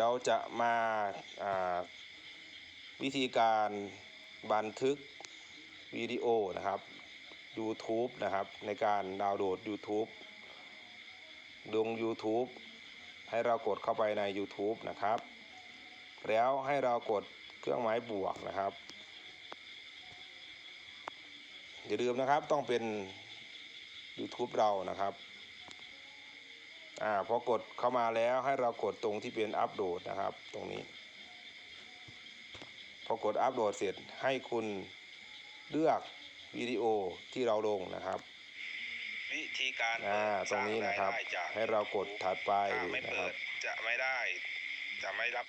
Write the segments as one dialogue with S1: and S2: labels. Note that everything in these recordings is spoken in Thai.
S1: เราจะมาาวิธีการบันทึกวิดีโอนะครับ YouTube นะครับ ในการดาวน์โหลด YouTube ลง YouTube ให้เรากดเข้าไปใน YouTube นะครับ แล้วให้เรากดเครื่องหมายบวกนะครับอย่าลืมนะครับต้องเป็น YouTube เรานะครับ อ่าพอกดเข้ามาแล้วให้เรากดตรงที่เป็นอัปโหลดนะครับ ตรงนี้ พอกดอัปโหลดเสร็จให้คุณเลือกวิดีโอที่เราลงนะครับ
S2: วิธีการ
S1: อ่าตรงนี้นะครับ
S2: สางายได้จาก
S1: ให้เรากดถัดไป
S2: ถ้าไม่
S1: นะค
S2: เปิ
S1: รับ
S2: ดจะไม่ได้ จะไม่รับ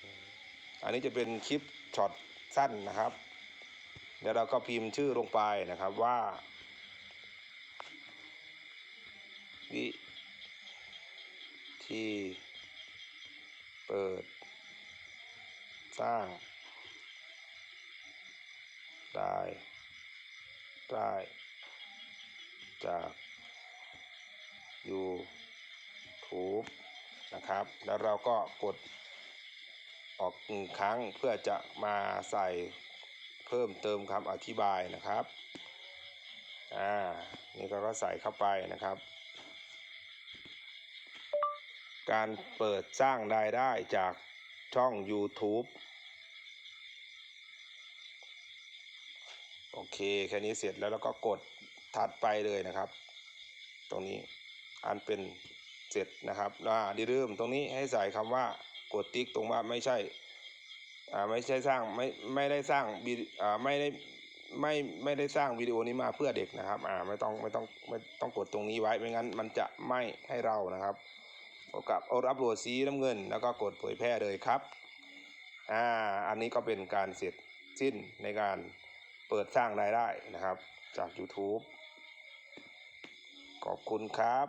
S1: อันนี้จะเป็นคลิปช็อตสั้นนะครับ เดี๋ยวเราก็พิมพ์ชื่อลงไปนะครับว่าวิ ธีเปิด สร้าง ได้ ได้ จาก YouTube นะครับ แล้วเราก็กดออกหนึ่งครั้งเพื่อจะมาใส่เพิ่มเติมคำอธิบายนะครับ อ่า นี่ก็ใส่เข้าไปนะครับ การเปิดสร้างรายได้จากช่อง YouTube โอเค แค่นี้เสร็จแล้วเราก็กดถัดไปเลยนะครับ ตรงนี้อันเป็นเสร็จนะครับอ่าดีลืมตรงนี้ให้ใส่คำว่ากดติ๊กตรงว่าไม่ใช่อ่าไม่ใช่สร้างไม่ไม่ได้สร้างวิดีอ่าไม่ได้ไม่ไม่ได้สร้างวิดีโอนี้มาเพื่อเด็กนะครับ อ่าไม่ต้องไม่ต้องไม่ต้องกดตรงนี้ไว้ไม่งั้นมันจะไม่ให้เรานะครับ กดกับอับโหลดสีน้ำเงิน แล้วก็กดเผยแพร่เลยครับอ่าอันนี้ก็เป็นการเสร็จสิ้นในการเปิดสร้างรายได้นะครับจาก YouTube ขอบคุณครับ